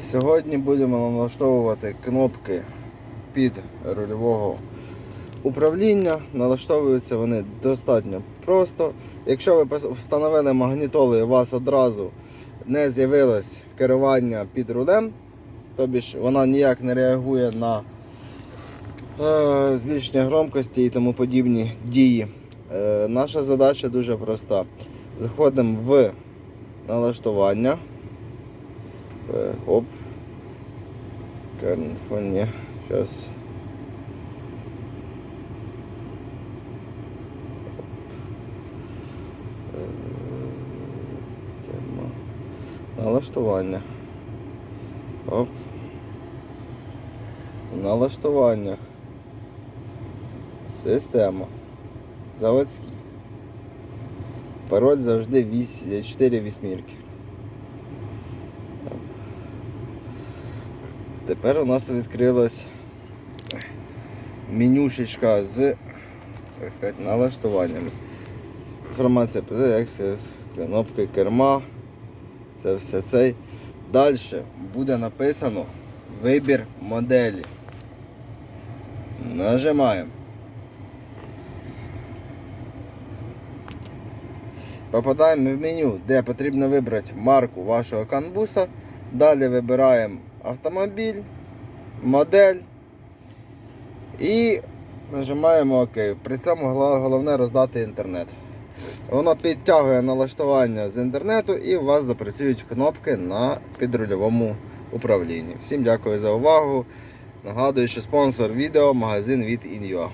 Сьогодні будемо налаштовувати кнопки під рульового управління. Налаштовуються вони достатньо просто. Якщо ви встановили магнітоли і у вас одразу не з'явилось керування під рулем, тобі ж вона ніяк не реагує на е, збільшення громкості і тому подібні дії. Е, наша задача дуже проста. Заходимо в налаштування. Е, Оп. Ні. Зараз. Тема. Налаштування. Оп. В налаштуваннях. Система. Заводський. Пароль завжди 8, 4 вісьмірки. Тепер у нас відкрилась менюшечка з так сказати, налаштуваннями. Інформація про Access, кнопки керма. Це все цей. Далі буде написано вибір моделі. Нажимаємо. Попадаємо в меню, де потрібно вибрати марку вашого канбуса. Далі вибираємо автомобіль, модель і нажимаємо ОК. При цьому головне роздати інтернет. Воно підтягує налаштування з інтернету і у вас запрацюють кнопки на підрульовому управлінні. Всім дякую за увагу. Нагадую, що спонсор відео магазин від Inyo.